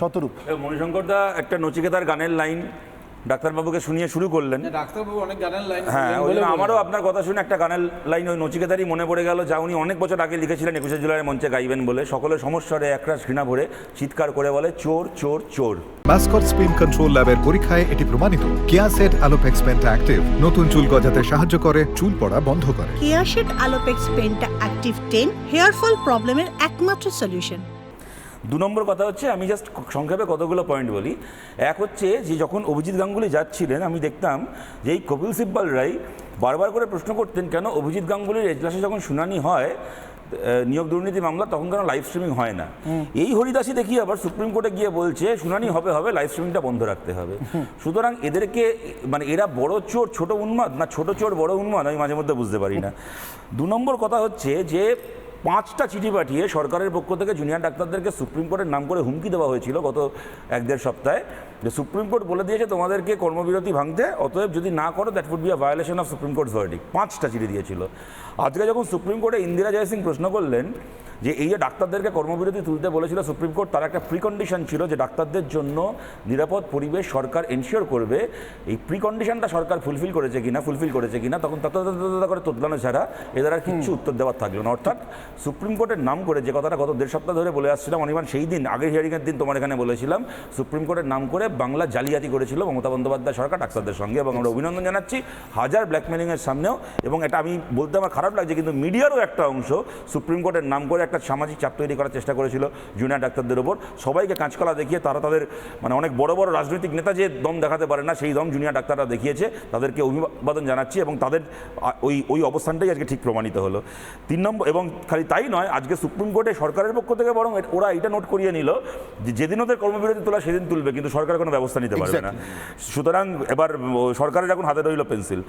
শতরূপ। মণিশঙ্কর দা একটা নচিকেতার গানের লাইন ডাক্তারবাবুকে শুনিয়ে শুরু করলেন। ডাক্তারবাবু অনেক গানের লাইন হ্যাঁ ওই জন্য আমারও আপনার কথা শুনে একটা গানের লাইন ওই নচিকেতারই মনে পড়ে গেল যা উনি অনেক বছর আগে লিখেছিলেন একুশে জুলাইয়ের মঞ্চে গাইবেন বলে। সকলের সমস্যারে একরাশ ঘৃণা ভরে চিৎকার করে বলে চোর চোর চোর। মাস্কট স্পিন কন্ট্রোল ল্যাবের পরীক্ষায় এটি প্রমাণিত। কেয়াসেট আলোপেক্স পেন্টা অ্যাক্টিভ নতুন চুল গজাতে সাহায্য করে চুল পড়া বন্ধ করে। কেয়াশেড আলোপেক্স পেনটা অ্যাক্টিভ টেন হেয়ার ফল প্রবলেমের একমাত্র সলিউশন দু নম্বর কথা হচ্ছে আমি জাস্ট সংক্ষেপে কতগুলো পয়েন্ট বলি। এক হচ্ছে যে যখন অভিজিৎ গাঙ্গুলি যাচ্ছিলেন আমি দেখতাম যে এই কপিল সিব্বাল রায় বারবার করে প্রশ্ন করতেন কেন অভিজিৎ গাঙ্গুলির এজলাসে যখন শুনানি হয় নিয়োগ দুর্নীতি মামলা তখন কেন লাইভ স্ট্রিমিং হয় না? এই হরিদাসই দেখি আবার সুপ্রিম কোর্টে গিয়ে বলছে শুনানি হবে হবে লাইভ স্ট্রিমিংটা বন্ধ রাখতে হবে। সুতরাং এদেরকে মানে এরা বড় চোর ছোট উন্মাদ না ছোট চোর বড় উন্মাদ আমি মাঝে মধ্যে বুঝতে পারি না। দু নম্বর কথা হচ্ছে যে পাঁচটা চিঠি পাঠিয়ে সরকারের পক্ষ থেকে জুনিয়র ডাক্তারদেরকে সুপ্রিম কোর্টের নাম করে হুমকি দেওয়া হয়েছিল গত এক দেড় সপ্তাহে। যে সুপ্রিম কোর্ট বলে দিয়েছে, তোমাদেরকে কর্মবিরতি ভাঙতে, অতএব যদি না করো that would be a violation of Supreme Court verdict পাঁচটা চিঠি দিয়েছিল। আজকে যখন সুপ্রিম কোর্টে ইন্দিরা জয়সিং প্রশ্ন করলেন যে এই যে ডাক্তারদেরকে কর্মবিরতি তুলতে বলেছিল সুপ্রিম কোর্ট, তার একটা প্রিকন্ডিশন ছিল যে ডাক্তারদের জন্য নিরাপদ পরিবেশ সরকার এনশিওর করবে। এই প্রিকন্ডিশনটা সরকার ফুলফিল করেছে কিনা ফুলফিল করেছে কিনা, তখন তত তত তত করে তোদলানো ছাড়া এদের আর কিচ্ছু উত্তর দেওয়ার থাকল না। অর্থাৎ সুপ্রিম কোর্টের নাম করে যে কথাটা গত দেড় সপ্তাহ ধরে বলে আসছিলাম অনিমান সেই দিন, আগের হিয়ারিংয়ের দিন তোমার এখানে বলেছিলাম, সুপ্রিম কোর্টের নাম করে বাংলা জালিয়াতি করেছিল মমতা বন্দ্যোপাধ্যায় সরকার ডাক্তারদের সঙ্গে এবং আমরা অভিনন্দন জানাচ্ছি হাজার ব্ল্যাকমেলিংয়ের সামনেও এবং এটা আমি বলতে আমার খারাপ লাগছে কিন্তু মিডিয়ারও একটা অংশ সুপ্রিম কোর্টের নাম করে একটা সামাজিক চাপ তৈরি করার চেষ্টা করেছিল জুনিয়র ডাক্তারদের ওপর। সবাইকে কাঁচকলা দেখিয়ে তারা তাদের মানে অনেক বড় বড় রাজনৈতিক নেতা যে দম দেখাতে পারে না সেই দম জুনিয়র ডাক্তাররা দেখিয়েছে। তাদেরকে অভিবাদন জানাচ্ছি এবং তাদের ওই ওই অবস্থানটাই আজকে ঠিক প্রমাণিত হলো। তিন নম্বর এবং খালি তাই নয় আজকে সুপ্রিম কোর্টে সরকারের পক্ষ থেকে বরং ওরা এটা নোট করিয়ে নিল যে যেদিন ওদের কর্মবিরতি তোলা সেদিন তুলবে কিন্তু সরকার কোনো ব্যবস্থা নিতে পারবে না। সুতরাং এবার সরকারের এখন হাতে রইল পেন্সিল।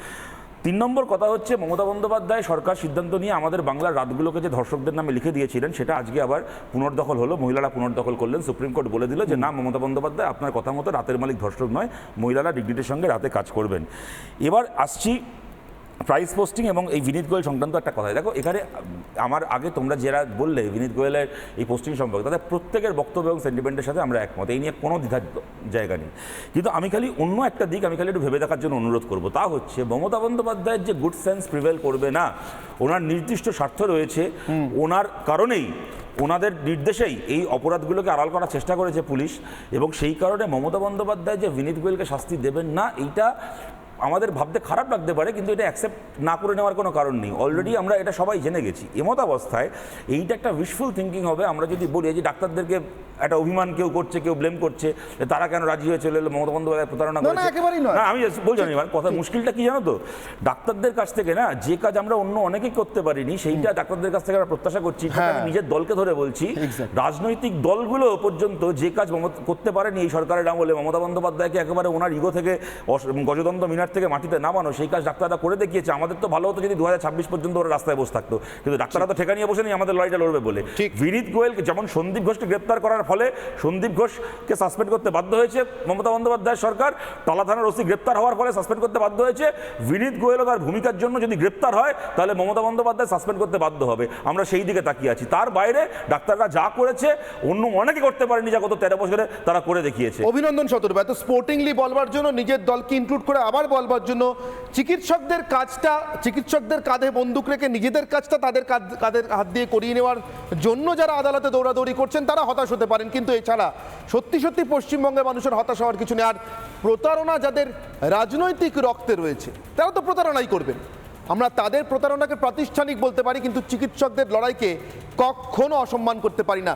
তিন নম্বর কথা হচ্ছে, মমতা বন্দ্যোপাধ্যায় সরকার সিদ্ধান্ত নিয়ে আমাদের বাংলার রাতগুলোকে যে ধর্ষকদের নামে লিখে দিয়েছিলেন, সেটা আজকে আবার পুনর্দখল হলো। মহিলারা পুনর্দখল করলেন, সুপ্রিম কোর্ট বলে দিল যে, না, মমতা বন্দ্যোপাধ্যায়, আপনার কথা মতো রাতের মালিক ধর্ষক নয়, মহিলারা ডিগ্রিটির সঙ্গে রাতে কাজ করবেন। এবার আসছি প্রাইস পোস্টিং এবং এই বিনীত গোয়েল সংক্রান্ত একটা কথা। দেখো এখানে আমার আগে তোমরা যারা বললে বিনীত গোয়েলের এই পোস্টিং সম্পর্কে তাদের প্রত্যেকের বক্তব্য এবং সেন্টিমেন্টের সাথে আমরা একমত। এই নিয়ে কোনো দ্বিধার জায়গা নেই। কিন্তু আমি খালি অন্য একটা দিক আমি খালি একটু ভেবে দেখার জন্য অনুরোধ করব। তা হচ্ছে মমতা বন্দ্যোপাধ্যায়ের যে গুড সেন্স প্রিভেল করবে না ওনার নির্দিষ্ট স্বার্থ রয়েছে। ওনার কারণেই ওনাদের নির্দেশেই এই অপরাধগুলোকে আড়াল করার চেষ্টা করেছে পুলিশ। এবং সেই কারণে মমতা বন্দ্যোপাধ্যায় যে বিনীত গোয়েলকে শাস্তি দেবেন না এইটা আমাদের ভাবতে খারাপ লাগতে পারে কিন্তু এটা অ্যাকসেপ্ট না করে নেওয়ার কোনো কারণ নেই। অলরেডি আমরা এটা সবাই জেনে গেছি। এমত অবস্থায় এইটা একটা উইশফুল থিঙ্কিং হবে। আমরা যদি বলি যে ডাক্তারদেরকে একটা অভিমান কেউ করছে কেউ ব্লেম করছে তারা কেন রাজি হয়ে চলে এলো মমতা বন্দ্যোপাধ্যায় প্রতারণা করেছে। না আমি বলছি না এবার কথা মুশকিলটা কি জানো তো? ডাক্তারদের কাছ থেকে না যে কাজ আমরা অন্য অনেকেই করতে পারিনি সেইটা ডাক্তারদের কাছ থেকে আমরা প্রত্যাশা করছি হ্যাঁ। নিজের দলকে ধরে বলছি। রাজনৈতিক দলগুলো পর্যন্ত যে কাজ করতে পারেনি এই সরকারের আমলে মমতা বন্দ্যোপাধ্যায়কে একেবারে ওনার ইগো থেকে অস- গজদণ্ড মিনার থেকে মাটিতে নামানো সেই কাজ ডাক্তাররা করে দেখিয়েছে। আমাদের তো ভালো হতো যদি দুহাজার ছাব্বিশ পর্যন্ত ওরা রাস্তায় বসে থাকতো। কিন্তু ডাক্তাররা তো ঠেকা। নিয়ে বসে নেই আমাদের লড়াইটা লড়বে বলে। বিনীত গোয়েল যেমন সন্দীপ ঘোষকে গ্রেপ্তার করার ফলে সন্দীপ ঘোষকে সাসপেন্ড করতে বাধ্য হয়েছে মমতা বন্দ্যোপাধ্যায় সরকার। টালা থানার ওসি গ্রেপ্তার হওয়ার ফলে সাসপেন্ড করতে বাধ্য হয়েছে। বিনীত গোয়েলও তার ভূমিকার জন্য যদি গ্রেপ্তার হয় তাহলে মমতা বন্দ্যোপাধ্যায় সাসপেন্ড করতে বাধ্য হবে। আমরা সেই দিকে তাকিয়ে আছি। তার বাইরে ডাক্তাররা যা করেছে অন্য অনেকে করতে পারেনি যা গত তেরো বছরে তারা করে দেখিয়েছে। অভিনন্দন শতরূপ এত স্পোর্টিংলি বলবার জন্য নিজের দলকে ইনক্লুড করে আবার বলবার জন্য চিকিৎসকদের কাজটা, চিকিৎসকদের কাঁধে বন্দুক রেখে নিজেদের কাজটা তাদের কাঁধের হাত দিয়ে করিয়ে নেওয়ার জন্য যারা আদালতে দৌড়াদৌড়ি করছেন, তারা হতাশ হতে পারেন। কিন্তু এছাড়া সত্যি সত্যি পশ্চিমবঙ্গের মানুষের হতাশ হওয়ার কিছু নেই। আর প্রতারণা যাদের রাজনৈতিক রক্তে রয়েছে, তারা তো প্রতারণাই করবেন। আমরা তাদের প্রতারণাকে প্রাতিষ্ঠানিক বলতে পারি, কিন্তু চিকিৎসকদের লড়াইকে কখনো অসম্মান করতে পারি না।